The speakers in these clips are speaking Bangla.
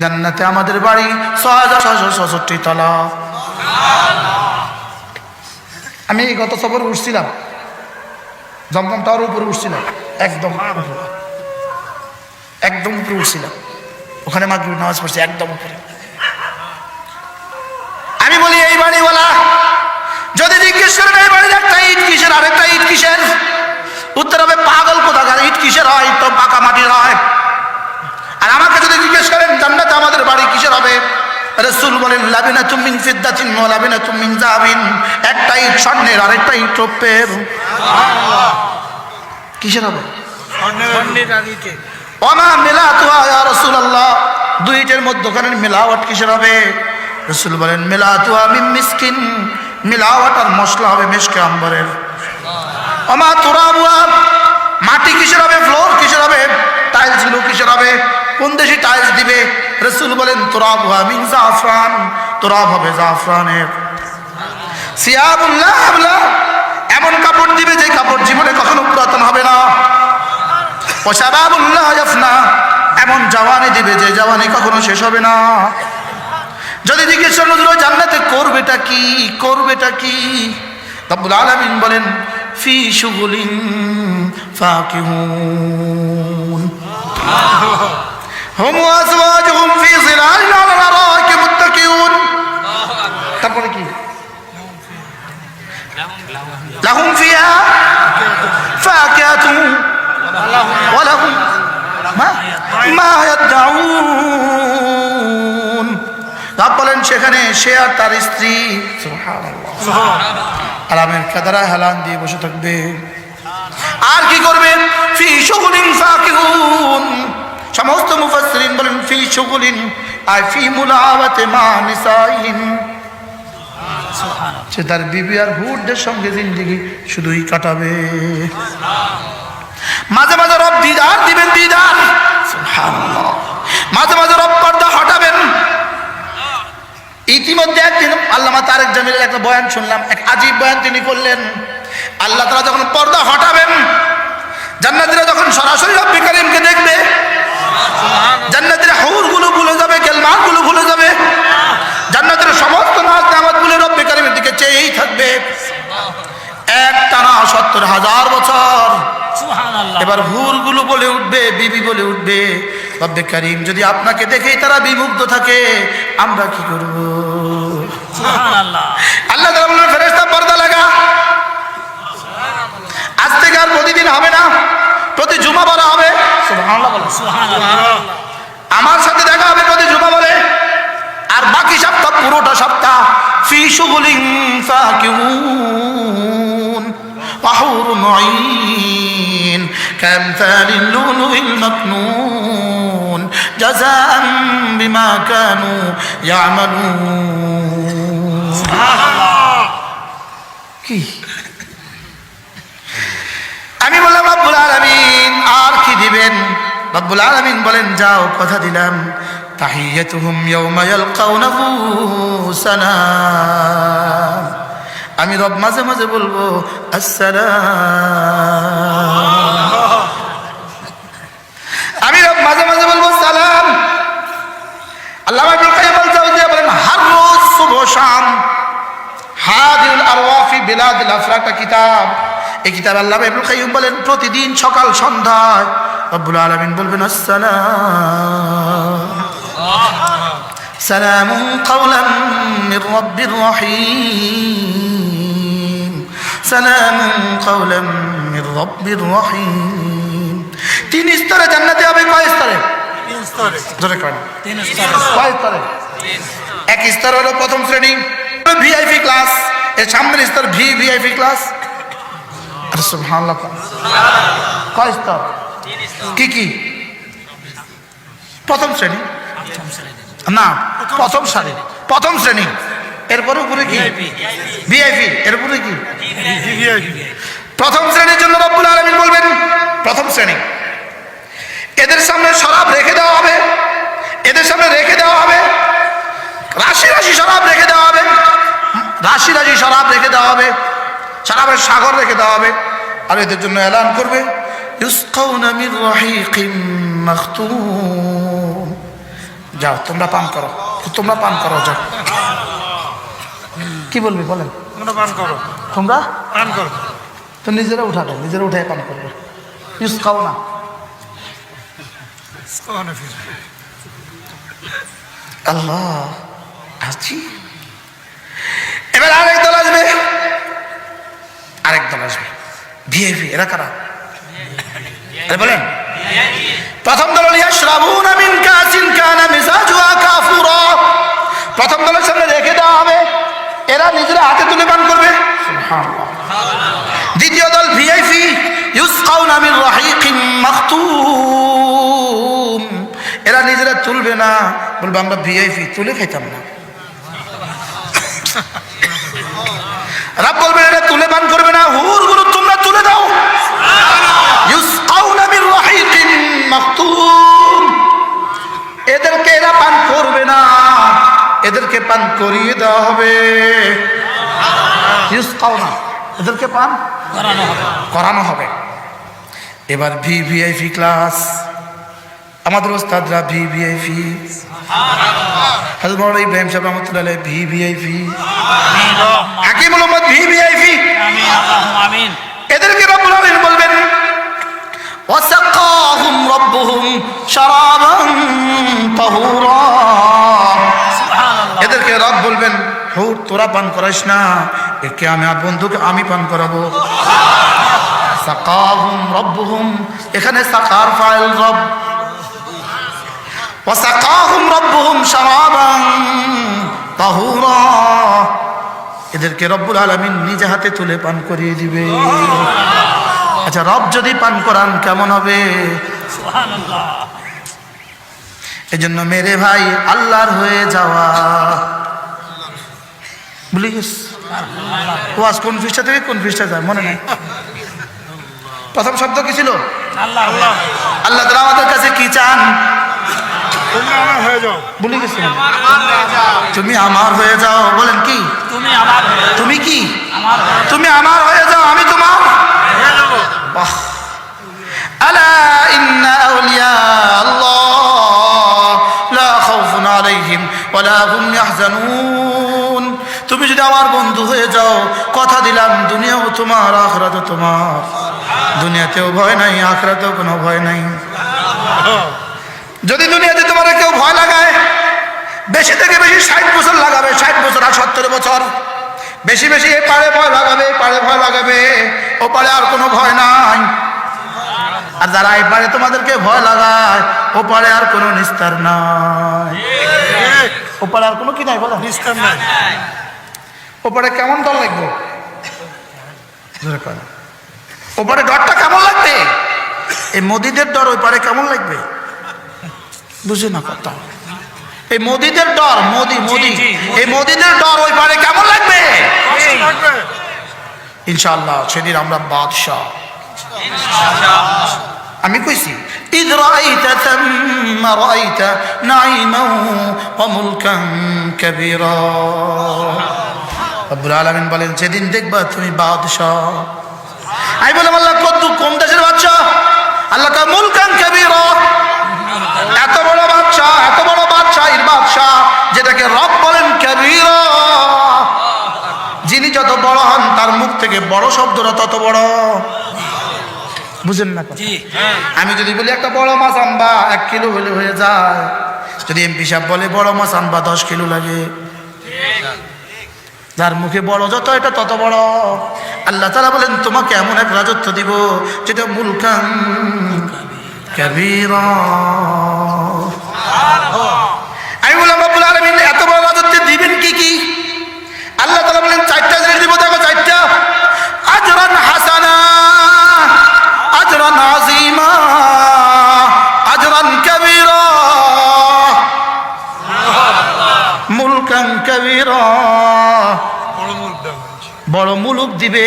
জান্নাতে আমাদের বাড়ি ছয় হাজার ছয়শো ছষট্টি তলা। আমি গত সফর উঠছিলাম। জমজম টাওয়ার উপরে উঠছিলাম। একদম। একদম উপরে উঠছিলাম। ওখানে মাগরিব নামাজ পড়ছি, একদম উপরে। আমি বলি, এই বাড়িওয়ালা, যদি জিজ্ঞেস করেন, এই বাড়ির একটা ইট কিসের, আরেকটা ইট কিসের? উত্তর হবে, পাগল কোথাকার, ইট কিসের হয়, তো পাকা মাটির হয়। আর আমাকে যদি জিজ্ঞেস করেন জান্নাতে আমাদের বাড়ি কিসের হবে রসুল বলেন লাবিনা তুমিন সিদ্দাতিন ও লাবিনা তুমিন জাবিন। একটা ইট স্বর্ণের আরেকটা ইট রৌপ্যের কিসের হবে ওমা মেলা তুয়া ইয়া রাসূলুল্লাহ। দুইটার মধ্যখানের মেলাওয়াট কিসের হবে? রসুল বলেন মেলা তুয়া মিসকিন। মেলাওয়াট আর মশলা হবে মিশকে আম্বরের। ওমা তুরাবুয়া মাটি কিসের হবে? ফ্লোর কিসের হবে? টাইলসগুলো কিসের হবে? কোন দেশে টাইলস দিবে? রসুল বলেন তুরাবুয়া মিন জাফরান তুরাব হবে জাফরানের। সিয়াবুল্লাহ এমন কাপড় দিবে যে কাপড় জীবনে কখনো পুরাতন হবে না। ওসাবাবুল্লাহ জাফনা এমন জওয়ানি দিবে যে জওয়ানি কখনো শেষ হবে না। যদি জিজ্ঞেস জান্নাতে করবেটা কি? করবেটা কি? রব্বুল আলামিন বলেন ফি শুগুলিন ফাকিহুন। হুম আজওয়াজুহুম রব বলেন সেখানে সে আর তার স্ত্রী। আরামের কাদারা হেলান দিয়ে বসে থাকবে। আর কি করবেন? ফি শুগুলিন ফাকিহুন। সমস্ত মুফাসসিরিন বলেন ফি শুগুলিন আই ফি মুলাওয়াতে মা নিসাইন সে তার বিবি আর হুডদের সঙ্গে জিন্দিগি শুধুই কাটাবে। মাঝে মাঝে রব দিদার দিবেন দিদার। মাঝে মাঝে রব পর্দা হটাবেন। ইতিমধ্যে একদিন আল্লামা তারেক জামিলের একটা বয়ান শুনলাম, এক আজীব বয়ান তিনি করলেন। আল্লাহ তারা যখন পর্দা হটাবেন, জান্নাতিরা যখন সরাসরি রব্বি করিমকে দেখবে, জান্নাতিরা হৌরগুলো ভুলে যাবে গেলমানগুলো ভুলে যাবে। জান্নাতের সমস্ত নাচ নামাজগুলো রব্বি করিমের দিকে চেয়েই থাকবে। এক টানা সত্তর হাজার বছর। এবার হুরগুলো বলে উঠবে বিবি বলে উঠবে রব্বে যদি আপনাকে দেখেই তারা বিমুগ্ধ থাকে আমরা কি করব? আল্লাহ ফেরেস্তা পর্দা লাগা। আজ থেকে আর প্রতিদিন হবে না প্রতি জুমা বলা হবে। আমার সাথে দেখা হবে প্রতি জুমা বলে আর বাকি সপ্তাহ পুরোটা সপ্তাহ ফি শুগুলিং নয় كأمثال اللؤلؤ المكنون جزاء بما كانوا يعملون কি আমি বললাম রব্বুল আলামিন আর কি দিবেন রব্বুল আলামিন বলেন যাও কথা দিলাম তাহিয়াতুহুম ইয়াউমা ইয়ালকাউনাহু সালাম আমি রব মাঝে মাঝে বলবো আসসালাম আমি মাঝে মাঝে বলব, সালাম। আল্লাহ বলেন, হার রোজ শুভ শাম। হাদিউল আরওয়াফি বিলাদুল আফরাকা কিতাব। এই কিতাব আল্লাহ ইবনুল কাইয়ুম বলেন, প্রতিদিন সকাল সন্ধ্যায় রব্বুল আলামিন বলবেন, আসসালাম। সালামুন কাওলাম মির রাব্বির রহিম। সালামুন কাওলাম মির তিন স্তরে জান্নাতে হবে কয় স্তরে? ধরে কয়। কয় স্তরে? এক স্তর হলো প্রথম শ্রেণি ভিআইপি ক্লাস এর সামনের স্তর ভি ভিআইপি ক্লাস আরে সুবহানাল্লাহ। কয় স্তর? কি কি? প্রথম শ্রেণি। না প্রথম সারি প্রথম শ্রেণি। এরপরে উপরে কি? ভিআইপি এর উপরে কি? প্রথম শ্রেণির জন্য রব্বুল আলমিন বলবেন প্রথম শ্রেণি। এদের সামনে শরাব রেখে দেওয়া হবে। এদের সামনে রেখে দেওয়া হবে। রাশি রাশি শরাব রেখে দেওয়া হবে। রাশি রাশি শরাব রেখে দেওয়া হবে। শরাবের সাগর রেখে দেওয়া হবে। আর এদের জন্য এলান করবে। যাও তোমরা পান করো। তোমরা পান করো যাও। কি বলবি বলেন। তোমরা পান করো। তোমরা? পান করো। তো নিজেরা উঠাবে নিজেরা উঠে পান করবে। ইউজ খাও না আল্লাহ আছি এবার আরেক দল আসবে। আরেক দল আসবে। ভিআইপি এরা কারা? আরে বলেন। প্রথম দল ইয়াশরাবুনা মিন কাসিন কানা মিজাজুহা কাফুরা প্রথম দলের সামনে রেখে দেওয়া হবে। এরা নিজেরা হাতে তুলে পান করবে। দ্বিতীয় দল ভিআইপি ইউসকাউনা মিন রাহিকিন মাখতুম। তুলবে না। বলবে, আমরা ভিআইপি তুলে খাইতাম না। রাব বলবেন এটা তুলে পান করবে না। হুরগুলো তোমরা তুলে দাও। এদেরকে এরা পান করবে না। এদেরকে পান করিয়ে দেওয়া হবে। ইউসকাউনা, এদেরকে পান? করানো হবে। এবার ভি ভিআইপি ক্লাস আমাদের ওস্তাদরা ভি ভিআইপি হাজর মৌলানা ইব্রাহিম সাহেব রহমতুল্লাহ V VIP Hakim Mohammad V VIP আমিন আল্লাহুম্মা এদেরকে রব্বুল আলামিন বলবেন ওয়াসাকাহুম রব্বুহুম শারাবান তাহুরা। এদেরকে রব বলবেন হুর তোরা পান করাইস না একে আমি আর বন্ধুকে আমি পান করাবো। সাকাহুম রব্বুহুম এখানে সাকার ফাইল রব। ওয়াসাকাহুম রব্বুহুম শারাবান তাহুরা। এদেরকে রব্বুল আলামিন নিজে হাতে তুলে পান করিয়ে দিবে। আচ্ছা রব যদি পান করান কেমন হবে? সুবহানাল্লাহ। এজন্য মেরে ভাই আল্লাহর হয়ে যাওয়া। গেছ ওয়াজ কোন ফিসটা থেকে কোন ফিসটা যায়? মনে নেই। প্রথম শব্দ কি ছিল? আল্লাহ আল্লাহ আল্লাহ তালা আমাদের কাছে কি চান? তোমরা আমার হয়ে যাও। ভুলে গেছি। তুমি আমার হয়ে যাও। বলেন কি? তুমি আমার তুমি কি? হয়ে। তুমি আমার হয়ে যাও আমি তোমার? বাহ। আলা ইন্না আউলিয়া আল্লাহ লা খাউফুন আলাইহিম ওয়ালা হুম ইয়াহজানুন। তুমি যদি আমার বন্ধু হয়ে যাও কথা দিলাম দুনিয়াও তোমার আখরাতও তোমার। দুনিয়াতেও ভয় নাই আখরাতেও কোনো ভয় নাই। যদি দুনিয়াতে কেউ ভয় লাগায়? বেশি থেকে বেশি ষাট বছর লাগাবে ষাট বছর আর সত্তর বছর। বেশি বেশি এ পারে ভয় লাগাবে এ পারে ভয় লাগাবে ও পারে আর কোনো ভয় নাই। আর যারা এই পারে তোমাদেরকে ভয় লাগায় ও পারে আর কোনো নিস্তার নাই। ও পারে আর কোনো কি নাই বলো। নিস্তার নাই। ও পারে কেমন ডর লাগবে। ও পারে ডরটা কেমন লাগবে? এই মোদিদের ডর ওই পারে কেমন লাগবে? বুঝে না কথা এই মোদিদের ডর মোদি মোদি জি, মোদি। এই মোদিদের ডর ওই পারে কেমন লাগবে কষ্ট লাগবে ইনশাআল্লাহ সেদিন আমরা বাদশাহ আমি কইছি إذ رأيت ثم رأيت نعيما وملكا كبيرا রব্বুল আলামিন বলেন সেদিন দেখবা তুমি বাদশাহ আমি বললাম আল্লাহ কত কোন দেশের বাদশাহ আল্লাহ কা মুলকান যেটাকে রব বলেন কাবীরা। যিনি যত বড় হন তার মুখ থেকে বড় শব্দটা তত বড়। বুঝেন না আমি যদি বলি একটা বড় মাছ আনবা এক কিলো হলে হয়ে যায়। যদি এমপি সাহেব বলে বড় মাছ আনবা দশ কিলো লাগে। যার মুখে বড় যত এটা তত বড়। আল্লাহ তারা বলেন তোমাকে এমন এক রাজত্ব দিব যেটা মুলকান কাবীরা। কবিরা। বড় বড় মুলুক দিবে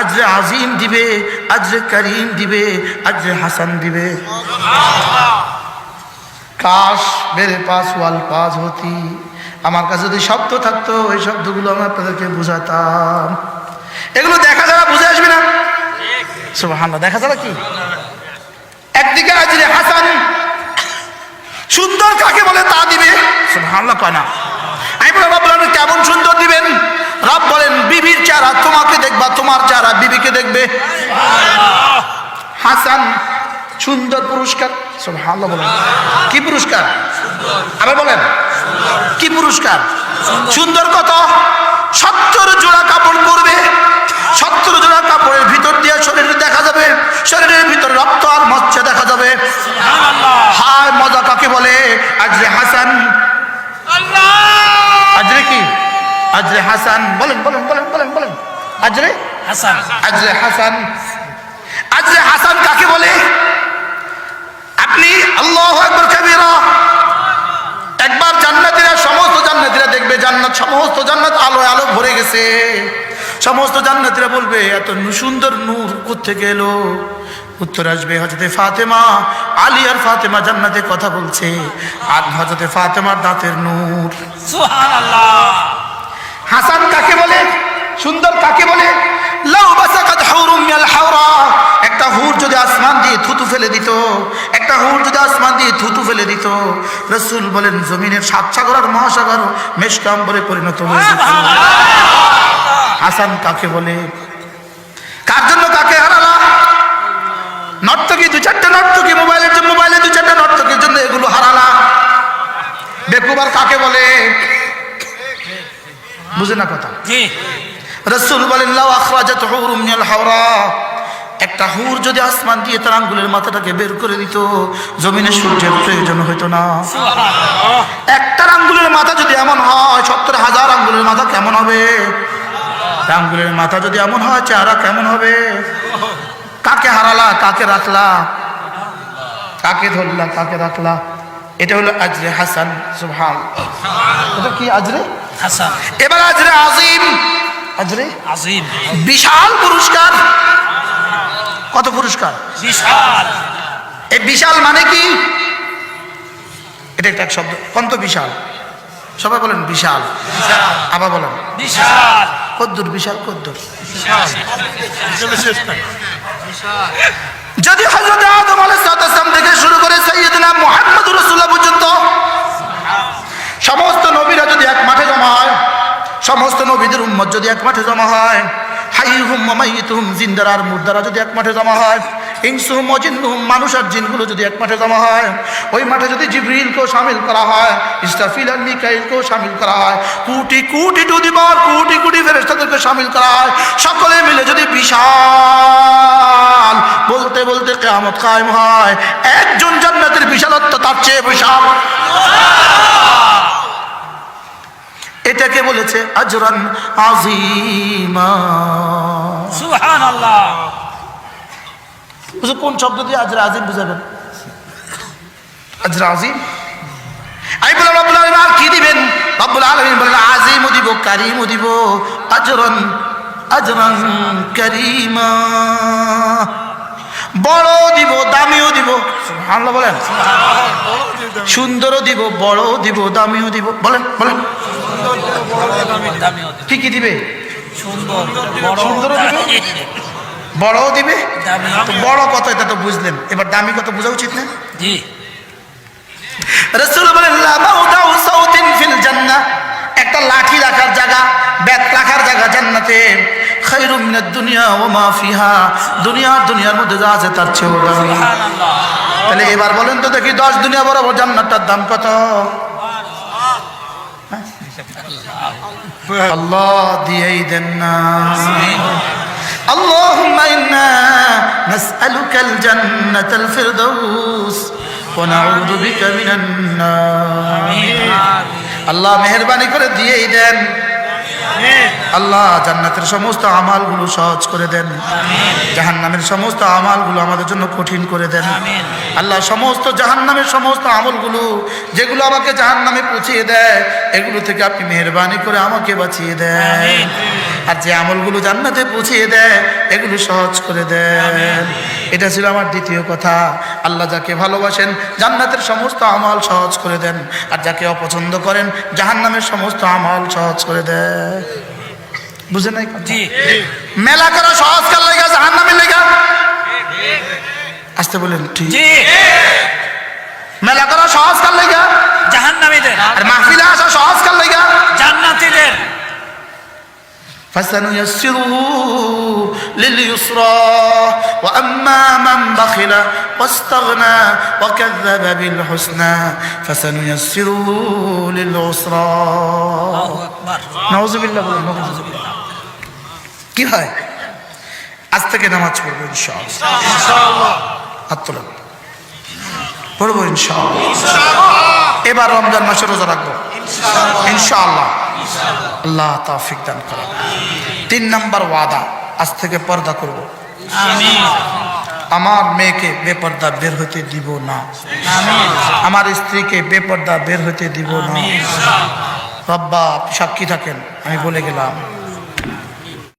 আজরে আজিম দিবে আজরে করিম দিবে আজরে হাসান দিবে। কাশ মেরে পাস ওয়াল পাস হতি। আমার কাছে যদি শব্দ থাকতো ওই শব্দগুলো আমি আপনাদেরকে বুঝাতাম। এগুলো দেখা যারা বুঝে আসবে না। সুবহানাল্লাহ দেখা যারা কি? একদিকে আজরে হাসান সুন্দর কাকে বলে তা দিবে? ভালো কয় না। আমি বলেন কেমন সুন্দর দিবেন? রব বলেন, বিবির চেহারা তোমাকে দেখবা, তোমার চেহারা বিবিকে দেখবে। হাসান, সুন্দর পুরস্কার। কি পুরস্কার? আবার বলেন। কি পুরস্কার? সুন্দর কত সত্তর জোড়া কাপড় পরবে। সত্তর জোড়া কাপড়ের ভিতর দিয়ে শরীরে দেখা যাবে শরীরের ভিতর রক্ত আর মচ্ছে দেখা যাবে হায় মজা কাকে বলে আজরে হাসান আজরে কি আজরে হাসান বলেন বলেন বলেন বলেন বলেন। আজরে হাসান। আজরে হাসান। আজরে হাসান কাকে বলে? আপনি আল্লাহ একবার কাবীরা। একবার জান্নাতীরা সমস্ত জান্নাতীরা দেখবে জান্নাত সমস্ত জান্নাত আলো আলো ভরে গেছে। সমস্ত জান্নাতীরা বলবে এত সুন্দর নূর কোত্থেকে এলো? উত্তর আসবে হজরতে ফাতেমা আলী আর ফাতেমা জান্নাতে কথা বলছে। আর হজরতে ফাতেমার দাঁতের নূর। সুবহানাল্লাহ। হাসান কাকে বলে? সুন্দর কাকে বলে? একটা হুর যদি আসমান দিয়ে থুতু ফেলে দিত একটা হুর যদি আসমান দিয়ে থুতু ফেলে দিত রসুল বলেন জমিনের সাত সাগর আর মহাসাগর মেশকাম্বরে পরিণত হয়ে হাসান কাকে বলে? কার জন্য কাকে হারালা? বুঝে না কথা। রসুল বলেন লাউ আখরাজাত হুরুম মিনাল হাওরা। একটা হুর যদি আসমান দিয়ে তার আঙ্গুলের মাথাটাকে বের করে দিত জমিনে সূর্যের প্রয়োজন হইতো না। একটা আঙ্গুলের মাথা যদি এমন হয় সত্তর হাজার আঙ্গুলের মাথা কেমন হবে? আঙ্গুলের মাথা যদি এমন হয় চেহারা কেমন হবে? কাকে হারালা কাকে রাখলা? কাকে ধরলা কাকে রাখলা? এটা হলো আজরে হাসান সুবহান এটা কি আজরে? এবার আজরে আজিম। আজরে আজিম। বিশাল পুরস্কার। কত পুরস্কার? বিশাল। এই বিশাল মানে কি? এটা একটা শব্দ। কত বিশাল? সবাই বলেন বিশাল। আবার বলেন। বিশাল। কদ্দুর বিশাল কদ্দুর। যদি হজরত আদম আলাইসালাম থেকে শুরু করে সৈয়দনা মোহাম্মদ রসুল্লাহ পর্যন্ত সমস্ত নবীরা যদি এক মাঠে জমা হয় সমস্ত নবীদের উম্মত যদি এক মাঠে জমা হয় হাই হুম মামাইতুম জিন্দার আর মুর্দারা যদি এক মাঠে জমা হয় হিংসুম অজিন্নুহুম মানুষ আর জিনগুলো যদি এক মাঠে জমা হয়, ওই মাঠে যদি জিবরিলকেও সামিল করা হয়, ইস্তাফিল আর মিকাইলকেও সামিল করা হয়, কোটি কোটি টুদিবার কোটি কোটি ফেরেস্তাদেরকে সামিল করা হয়, সকলে মিলে যদি বিশাল, বলতে বলতে কেয়ামত কায়েম হয়, একজন জান্নাতের বিশালত্ব তার চেয়ে বিশাল। এটাকে বলেছে আজরান আজিমা সুবহানাল্লাহ। কোন শব্দ দিয়ে আজরা আজিম বুঝাবেন? আজরা আজিম আমি বললাম রব্বুল আলমিন আর কি দিবেন? রব্বুল আলমিন বললেন আজিমও দিব কারিমও দিব আজরান আজরান কারিমা। বড় দিব দামিও দিব। আল্লাহ বলেন। সুন্দরও দিব বড়ও দিব দামিও দিব। বলেন বলেন। কি কি দিবে? সুন্দর বড় বড়ও দিবে? বড় কত এটা তো বুঝলেন। এবার দামি কত বোঝা উচিত না? জি। রসুল বলেন ফিল জান্নাহ। একটা লাঠি রাখার জায়গা ব্যাত রাখার জায়গা জান্নাতে। খায়রুম দুনিয়া ওয়া মা ফিহা। দুনিয়া দুনিয়ার মধ্যে যা আছে তার চেয়েও দামি। তাহলে এবার বলেন তো দেখি দশ দুনিয়া বরাবর জান্নাতটার দাম কত? আল্লাহ দিয়েই দেন না اللهم إنا نسألك الجنة الفردوس ونعوذ بك من النار আল্লাহ মেহরবানি করে দিয়েই দেন আল্লাহ জান্নাতের সমস্ত আমালগুলো সহজ করে দেন। জাহান্নামের সমস্ত আমালগুলো আমাদের জন্য কঠিন করে দেন। আল্লাহ সমস্ত জাহান্নামের সমস্ত আমলগুলো যেগুলো আমাকে জাহান্নামে পুছিয়ে দেয় এগুলো থেকে আপনি মেহরবানি করে আমাকে বাঁচিয়ে দেন। আর যে আমলগুলো জান্নাতে পৌঁছিয়ে দেয় এগুলো সহজ করে দেন এটা ছিল আমার দ্বিতীয় কথা। আল্লাহ যাকে ভালোবাসেন জান্নাতের সমস্ত আমল সহজ করে দেন। আর যাকে অপছন্দ করেন জাহান্নামের সমস্ত আমল সহজ করে দেয়। বুঝে নাই জি মেলা করা সহজ কার লেগা জাহান্নামের লেগা? আসতে বলেন ঠিক মেলা করা সহজ কার লেগা? জাহান্নামীদের। আর মাহফিলে আসা সহজ কার লেগা? জান্নাতীদের। فسنيسره لليسرى وأما من بخل واستغنى وكذب بالحسنى فسنيسره للعسرى আল্লাহু আকবার نعوذ بالله বলুন, نعوذ بالله। কি হয় আজ থেকে নামাজ পড়বো ইনশাআল্লাহ হাত তোলেন পড়বো ইনশাআল্লাহ এবার রমজান মাসে রোজা রাখবো ইনশাআল্লাহ আল্লাহ তাফিক দান করেন। তিন নাম্বার ওয়াদা, আজ থেকে পর্দা করব। আমার মেয়েকে বেপর্দা বের হতে দিব না। আমার স্ত্রীকে বেপর্দা বের হতে দিব না। রব্বা, সাক্ষী থাকেন, আমি বলে গেলাম।